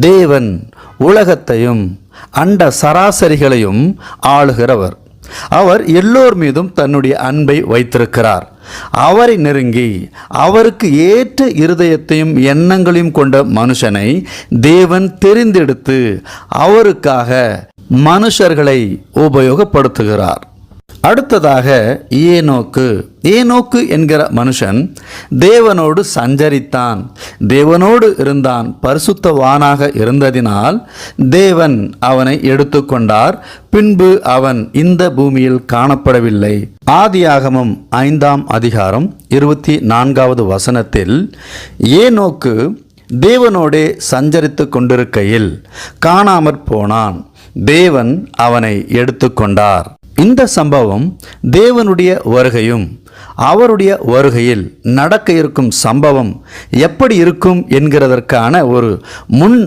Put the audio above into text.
தேவன் உலகத்தையும் அண்ட சராசரிகளையும் ஆளுகிறவர். அவர் எல்லோர் மீதும் தன்னுடைய அன்பை வைத்திருக்கிறார். அவரை நெருங்கி அவருக்கு ஏற்ற இருதயத்தையும் எண்ணங்களையும் கொண்ட மனுஷனை தேவன் தெரிந்தெடுத்து அவருக்காக மனுஷர்களை உபயோகப்படுத்துகிறார். அடுத்ததாக ஏனோக்கு. ஏனோக்கு என்கிற மனுஷன் தேவனோடு சஞ்சரித்தான். தேவனோடு இருந்தான் பரிசுத்தவானாக இருந்ததினால் தேவன் அவனை எடுத்துக்கொண்டார். பின்பு அவன் இந்த பூமியில் காணப்படவில்லை. ஆதியாகமம் ஐந்தாம் அதிகாரம் இருபத்தி நான்காவது வசனத்தில் ஏனோக்கு தேவனோடே சஞ்சரித்து கொண்டிருக்கையில் காணாமற் போனான். தேவன் அவனை எடுத்துக்கொண்டார். இந்த சம்பவம் தேவனுடைய வருகையும் அவருடைய வருகையில் நடக்க இருக்கும் சம்பவம் எப்படி இருக்கும் என்கிறதற்கான ஒரு முன்